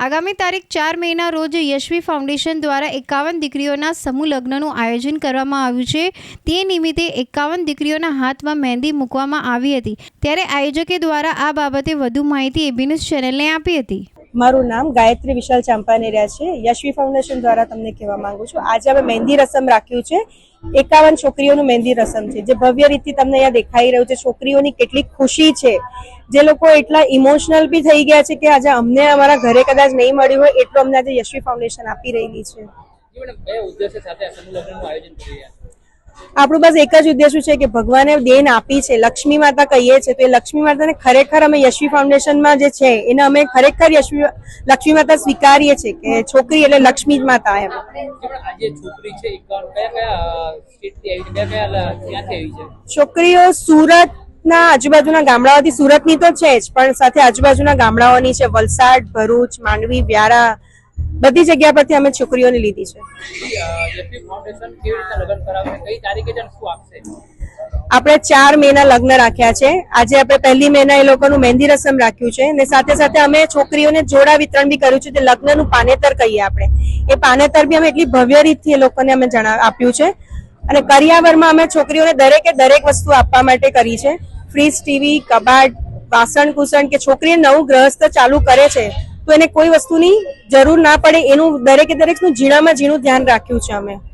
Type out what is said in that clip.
આગામી તારીખ ચાર મેના રોજ યશવી ફાઉન્ડેશન દ્વારા એકાવન દીકરીઓના સમૂહ લગ્નનું આયોજન કરવામાં આવ્યું છે. તે નિમિત્તે એકાવન દીકરીઓના હાથમાં મહેંદી મૂકવામાં આવી હતી. ત્યારે આયોજકે દ્વારા આ બાબતે વધુ માહિતી એબીન્યુઝ ચેનલને આપી હતી. મારું નામ ગાયત્રી વિશાલ ચાંપાનેરિયા છે. યશવી ફાઉન્ડેશન દ્વારા તમને કહેવા માંગુ છું. આજે અમે મહેંદી રસમ રાખ્યું છે. એકાવન છોકરીઓનું મહેંદી રસમ છે. જે ભવ્ય રીતથી તમને અહીંયા દેખાઈ રહ્યું છે. છોકરીઓની કેટલી ખુશી છે. જે લોકો એટલા ઇમોશનલ બી થઈ ગયા છે કે આજે અમને અમારા ઘરે કદાચ નહીં મળ્યું હોય એટલું અમને આજે યશવી ફાઉન્ડેશન આપી રહેલી છે. કયા ઉદ્દેશ્ય સાથે સમૂહ આયોજન કરી રહ્યા? આપણું બસ એક જ ઉદ્દેશ છે કે ભગવાને દેન આપી છે લક્ષ્મી માતા કહીએ છીએ. તો એ લક્ષ્મી માતાને ખરેખર અમે યશવી ફાઉન્ડેશનમાં જે છે એને અમે ખરેખર યશવી લક્ષ્મી માતા સ્વીકારીએ છીએ કે છોકરી એટલે લક્ષ્મી જ માતા એમ. છોકરીઓ સુરત સુરતના આજુબાજુના ગામડાઓથી સુરતની તો છે જ પણ સાથે આજુબાજુના ગામડાઓની છે વલસાડ ભરૂચ માંડવી વ્યારા બધી જગ્યા પરથી અમે છોકરીઓને લીધી છે. આપણે ચાર મેના લગ્ન રાખ્યા છે. આજે આપણે પહેલી મેના એ લોકોનું મહેંદી રસમ રાખ્યું છે અને સાથે સાથે અમે છોકરીઓને જોડા વિતરણ બી કર્યું છે તે લગ્નનું પાનેતર કહીએ આપણે. એ પાનેતર બી અમે એટલી ભવ્ય રીતથી એ લોકોને અમે જણાવ આપ્યું છે. અને કરિયાવરમાં અમે છોકરીઓને દરેકે દરેક વસ્તુ આપવા માટે કરી છે. ફ્રીજ ટીવી કબાટ વાસણ કુસણ કે છોકરીએ નવું ગ્રહસ્થ ચાલુ કરે છે તો એને કોઈ વસ્તુની જરૂર ના પડે, એનું દરેકે દરેકનું ઝીણામાં ઝીણું ધ્યાન રાખ્યું છે અમે.